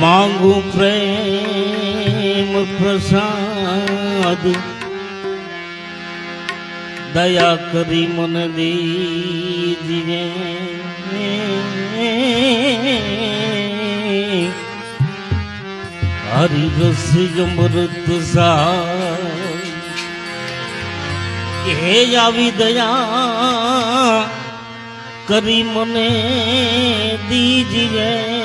માંગુ પ્રેમ પ્રસાદ દયા કરી મને દીજીએ હરિ રસ અમૃત સા હે આવી દયા કરી મને દીજીએ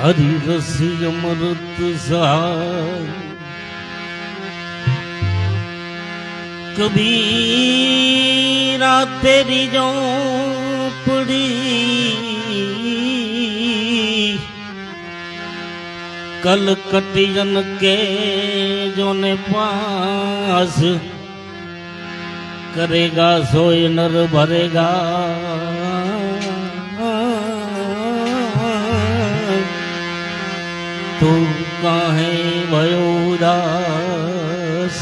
हरि रस अमृत सार कबीरा तेरी झोंपड़ी कल कटियन के जोने पास करेगा, सोए नर भरेगा। तू काहे मयूरास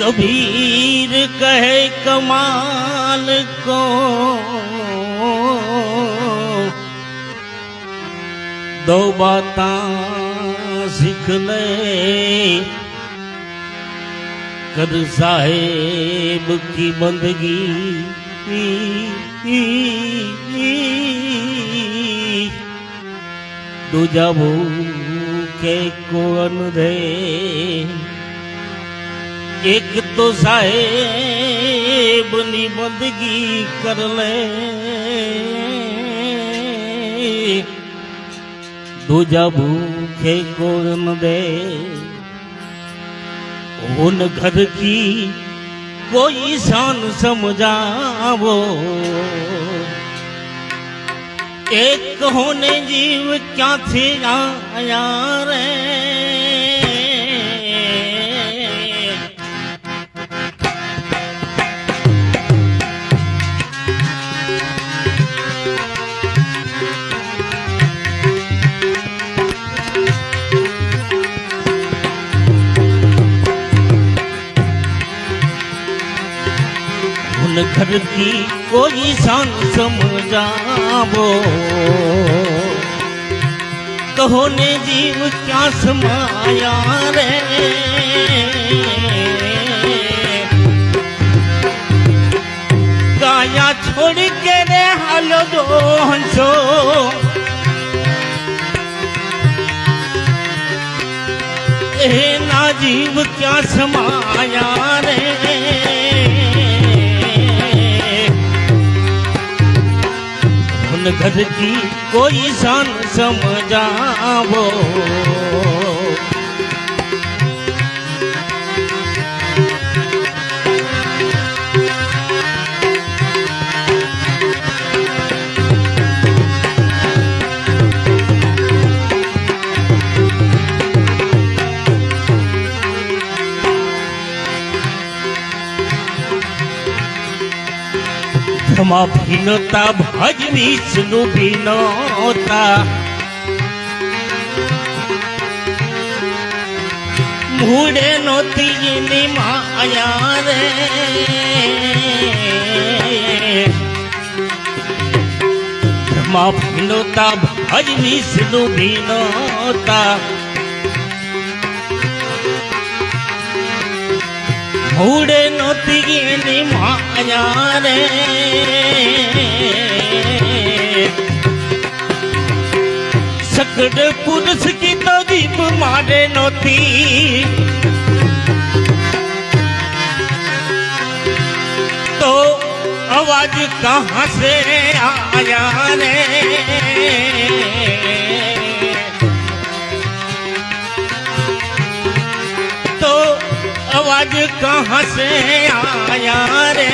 कबीर कहे कमाल को, दो बात सीख ले। कर साहेब की बंदगी। दूजा भूखे को अनुदे एक तो साहेब निबंदगी कर ले। दूजा भूखे को अनुदे उन घर की कोई शान समझावो। एक होने जीव क्या थी आया रे? उन घर की कोई शान समझावो कहो ने जीव क्या समाया रे गाया छोड़ के रे हालो दो हंसो ए ना जीव क्या समाया रे घर की कोई शान समझावो। માં ભીનતા ભજ વિષ્ણુ ભીનતા મૂડે નોતી એની માયા રે. માં ભીનતા ભજ વિષ્ણુ ભીનતા મૂળે નોતી એની માયા રે સકડ પુરુષ કી તો દીપ મારે નોતી. તો અવાજ કહા સે આયા રે आवाज कहाँ से आया रे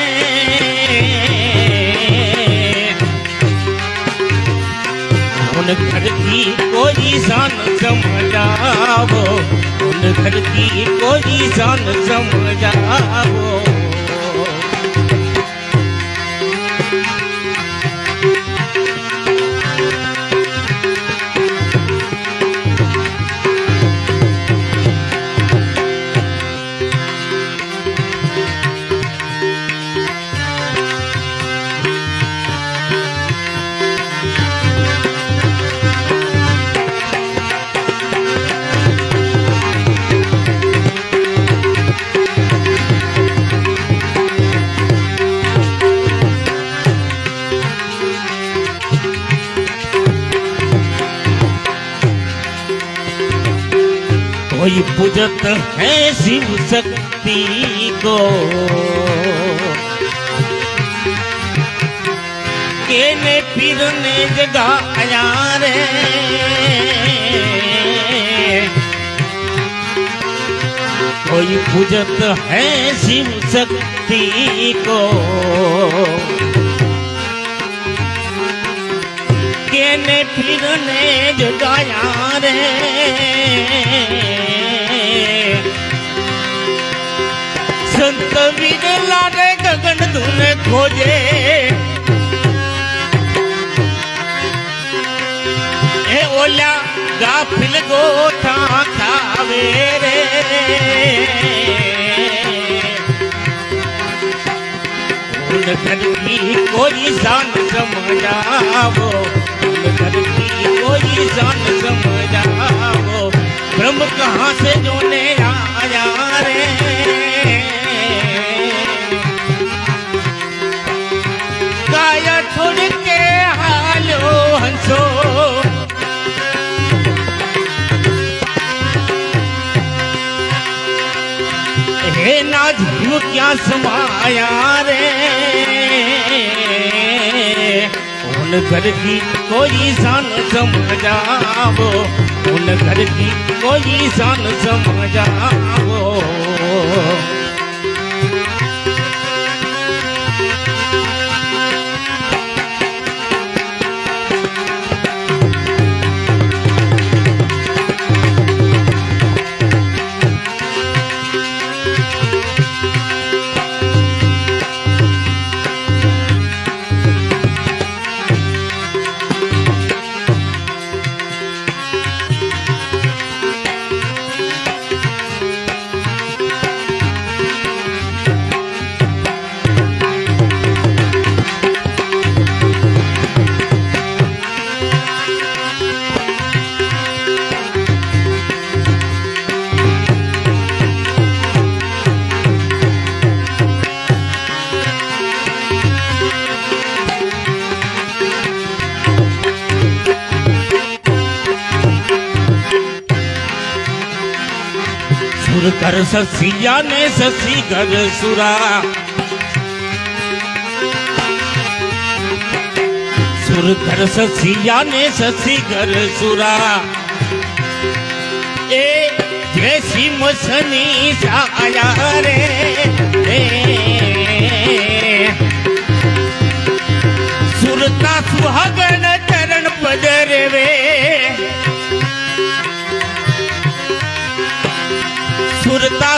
उन घर की कोई जान समझाओ उन घर की कोई जान समझाओ कोई पूजत है शिव शक्ति को? केने पीर ने जगाया रे कोई पूजत है शिव शक्ति को? પીરને જગાયા રે. સંત વિરલા રે ગગન ધૂને ખોજે. એ ઓલા ગાફિલ ગોઠા ખાવે રે. ધરતી કોઈ સાન સમજાવો जान समझाओ। ब्रह्म कहाँ से जो ले आया रे? काया छोड़ के हालो हंसो। हे ना झूम क्या समाया रे? ઉન ઘરથી કોઈ સાન સમજાવો ઉન ઘરથી કોઈ સાન સમજાવો. ઘર સસિયા ને સસી ઘર સુરા સુર ઘર સસિયા ને સસી ઘર સુરા એ દ્વેષી મસની સાયા રે સુરતા સુહાગણ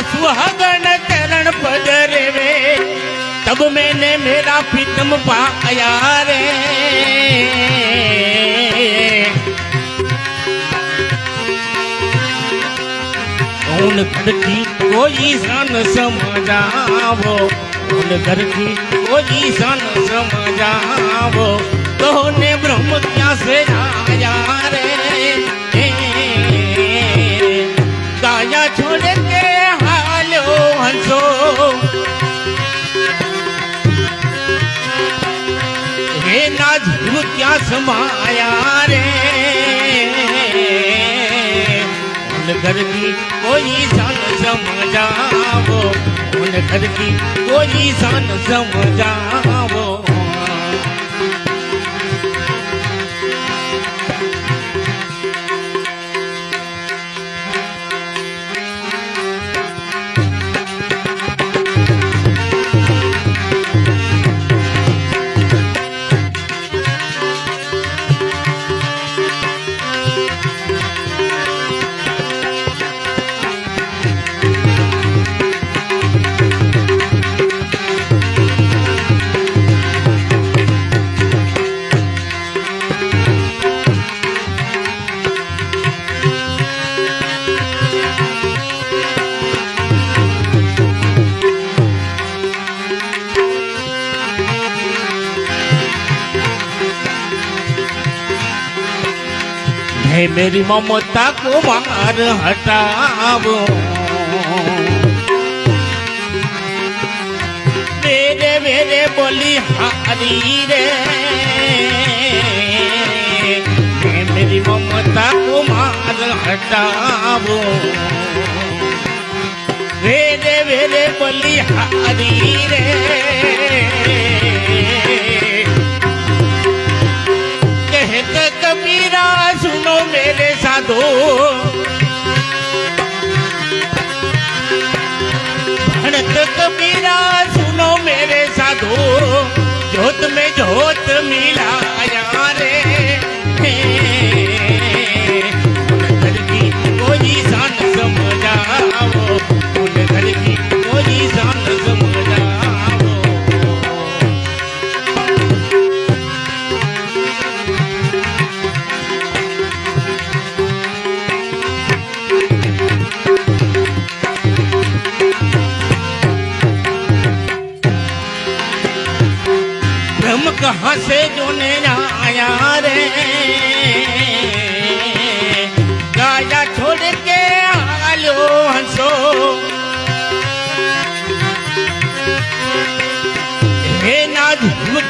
सुहागन चरण पदरवे। तब मैंने मेरा प्रीतम पाया रे। उन घर की कोई सन समझावो उन घर की कोई सन समझावो तो ने ब्रह्म क्या से आया रे। नाजू क्या समाया रे? उन घर की कोई सन समझावो उन घर की कोई सन समझावो હે મેરી મમતા કો વાર હટાવો. મેરે મેરે બોલી હારી રે. હે મેરી મમતા કો વાર હટાવો. વેરે વેરે બોલી હારી રે. Oh.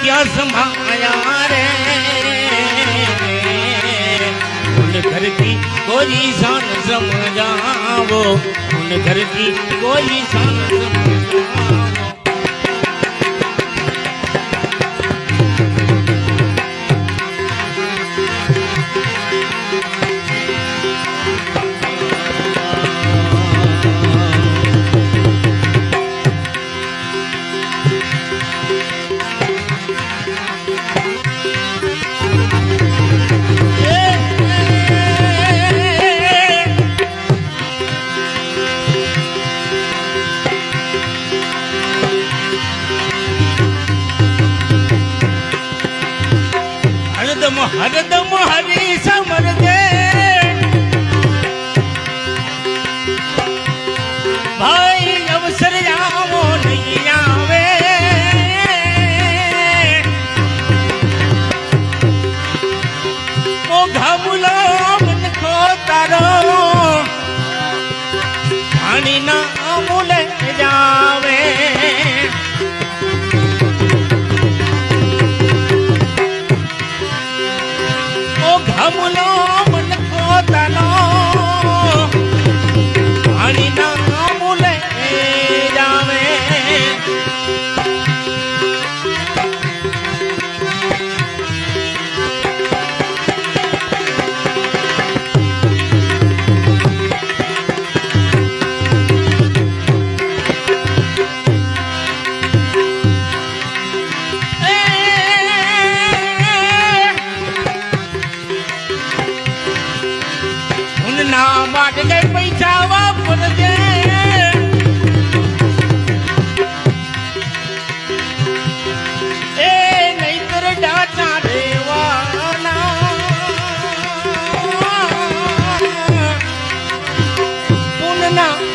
ક્યાં સમાયા રે ઉન ઘરથી કોઈ શાન સમજાવો ઉન ઘરથી કોઈ શાન સમજાવો now.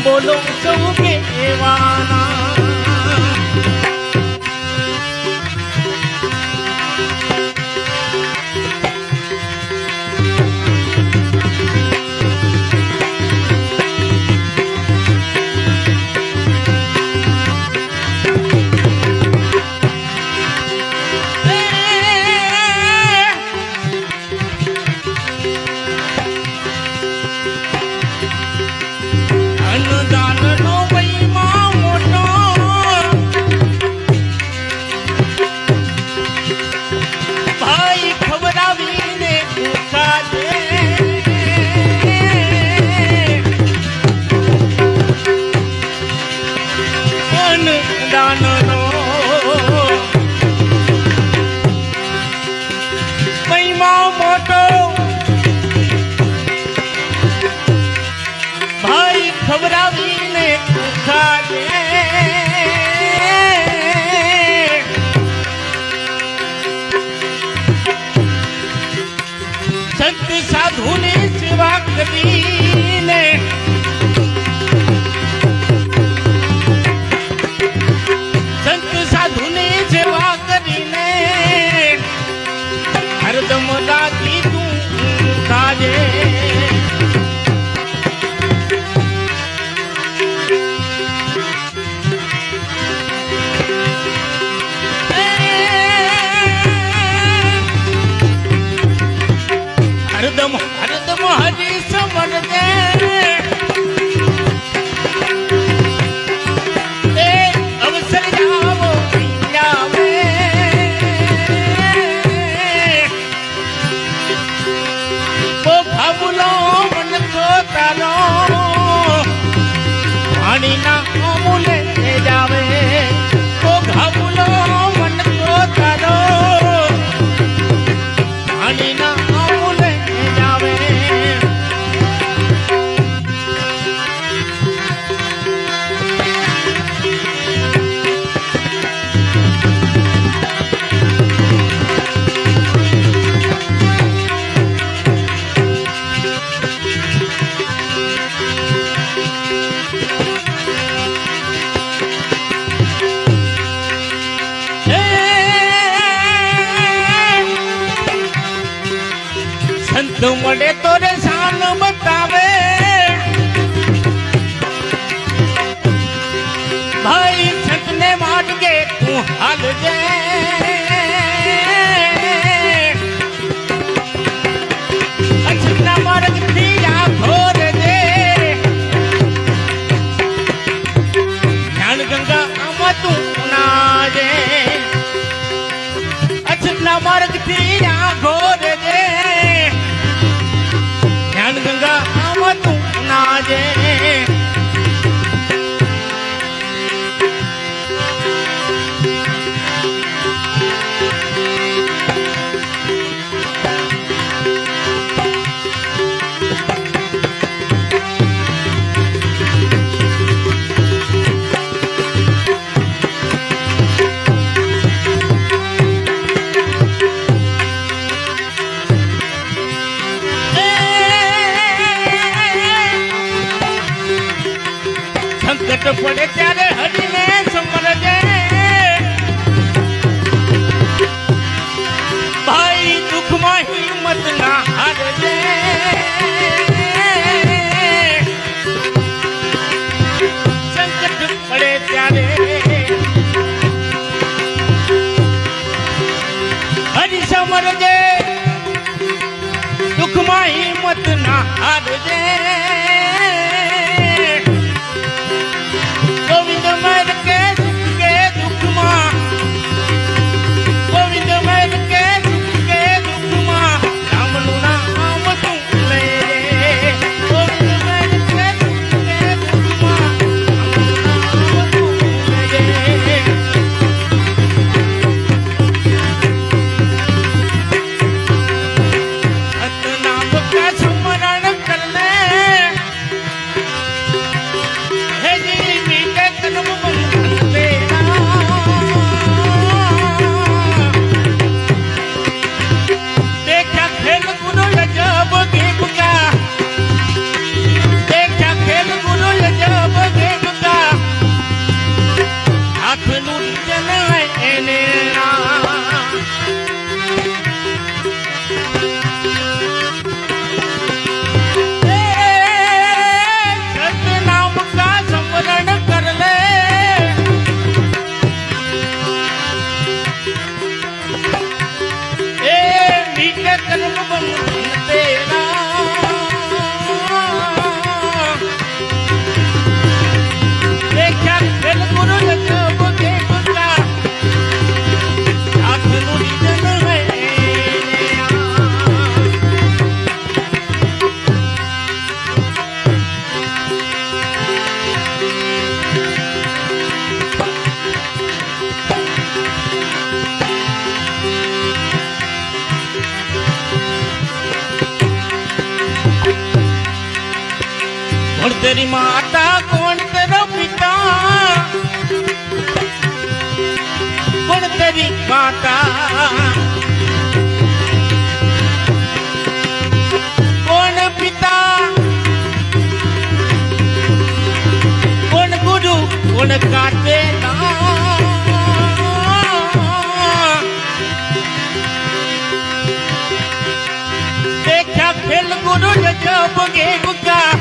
બોલો સૌ કેવાના સાધુ મળે તો રે શાન બતાવે. ભાઈ છતને માટકે તું હાલ જાય মাঝে જગત ના હાર રે મન કાટે દેખ્યા ખેલ ગુરુ જગ બગે ગુકા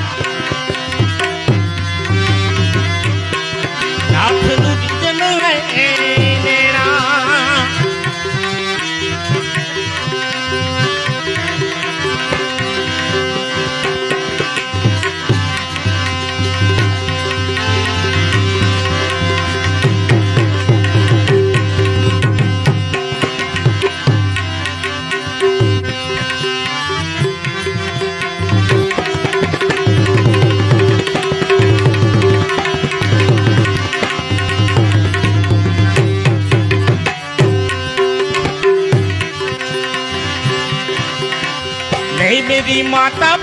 मेरी माता